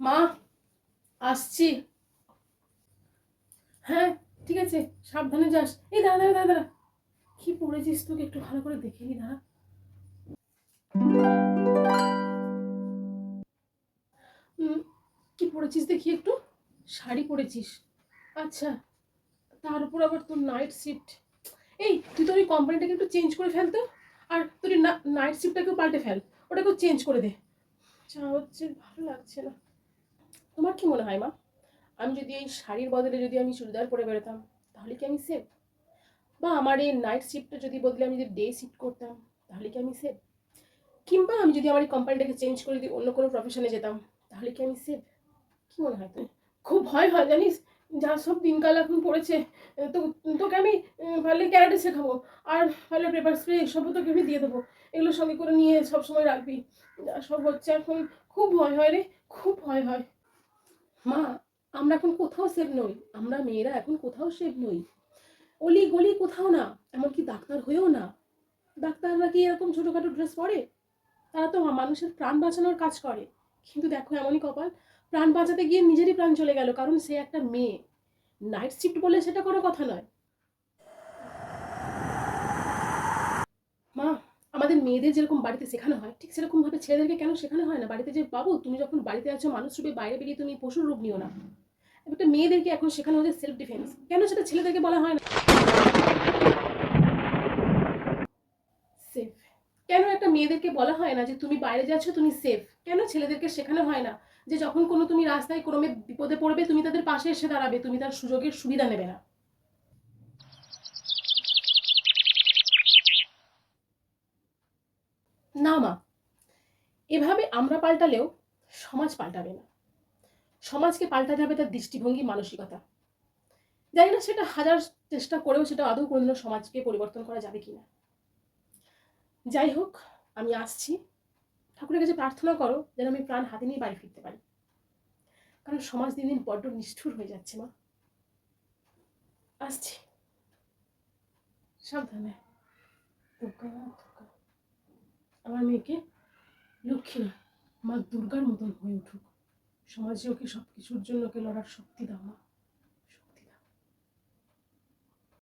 মা, আসছি। হ্যাঁ ঠিক আছে, সাবধানে যাস। এই দাঁড়া দাঁড়া দাঁড়া কি পড়েছিস তোকে? একটু ভালো করে দেখে নি, দাঁড়া। কি পড়েছিস দেখি একটু? শাড়ি পরেছিস আচ্ছা তার উপর আবার তোর নাইট শিফট এই, তুই তোর ওই কোম্পানিটাকে একটু চেঞ্জ করে ফেল তো। আর তোর নাইট শিফটটাকেও পাল্টে ফেল। ওটাকেও চেঞ্জ করে দে। যা হচ্ছে, ভালো লাগছে না। তোমার কি মনে হয় মা? আমি যদি এই শাড়ির বদলে যদি আমি চুড়িদার পরে বেরোতাম, তাহলে কি আমি সেফ বা আমার এই নাইট শিফটটা যদি বদলে আমি যদি ডে শিফট করতাম, তাহলে কি আমি সেফ কিংবা আমি যদি আমার এই কোম্পানিটাকে চেঞ্জ করে যদি অন্য কোনো প্রফেশনে যেতাম, তাহলে কি আমি সেফ কি মনে হয় তোর খুব ভয় হয়, জানিস? যা সব দিনকাল এখন পড়েছে, তো তোকে আমি পারলে ক্যারাটে শেখাবো, আর পারলে পেপার স্প্রে এসবও তোকে আমি দিয়ে দেবো। এগুলো সঙ্গে করে নিয়ে সব সময় রাখবি সব হচ্ছে এখন, খুব ভয় হয় রে, খুব ভয় হয়। মা, আমরা এখন কোথাও সেফ নই। আমরা মেয়েরা এখন কোথাও সেফ নই। অলি গলি কোথাও না, এমনকি ডাক্তার হয়েও না। ডাক্তাররা কি এরকম ছোটোখাটো ড্রেস পরে? তারা তো মানুষের প্রাণ বাঁচানোর কাজ করে। কিন্তু দেখো এমনই কপাল। প্রাণ বাঁচাতে গিয়ে নিজেরই প্রাণ চলে গেল, কারণ সে একটা মেয়ে। নাইট শিফট বলে সেটা কোনো কথা নয় মা আমাদের মেয়েদের যেরকম বাড়িতে শেখানো হয়, ঠিক সেরকম ভাবে ছেলেদেরকে কেন শেখানো হয় না? বাড়িতে যে, বাবু, তুমি যখন বাড়িতে আছো, মানুষ রূপে বাইরে বেরিয়ে তুমি পশুর রূপ নিও না। একটা মেয়েদেরকে এখন শেখানো হচ্ছে সেলফ ডিফেন্স কেন সেটা ছেলেদেরকে বলা হয় না? সেফ কেন একটা মেয়েদেরকে বলা হয় না যে, তুমি বাইরে যাচ্ছ তুমি সেফ কেন ছেলেদেরকে শেখানো হয় না যে, যখন কোনো তুমি রাস্তায় কোনো মেয়ে বিপদে পড়বে, তুমি তাদের পাশে এসে দাঁড়াবে, তুমি তার সুযোগের সুবিধা নেবে না? না মা, এভাবে আমরা পাল্টালেও সমাজ পাল্টাবে না। সমাজকে পাল্টাতে হবে তার দৃষ্টিভঙ্গি, মানসিকতা। জানি না সেটা হাজার চেষ্টা করেও সেটা আদৌ কোনোদিনও সমাজকে পরিবর্তন করা যাবে কি না যাই হোক, আমি আসছি। ঠাকুরের কাছে প্রার্থনা করো যেন আমি প্রাণ হাতে নিয়ে বাড়ি ফিরতে পারি। কারণ সমাজ দিন দিন বড্ড নিষ্ঠুর হয়ে যাচ্ছে মা। আসছি। সাবধানে। আমার মেয়েকে লক্ষ্মী না, মা দুর্গার মতন হয়ে উঠুক। সমাজে ওকে সব কিছুর জন্য ওকে লড়ার শক্তি দাও মা।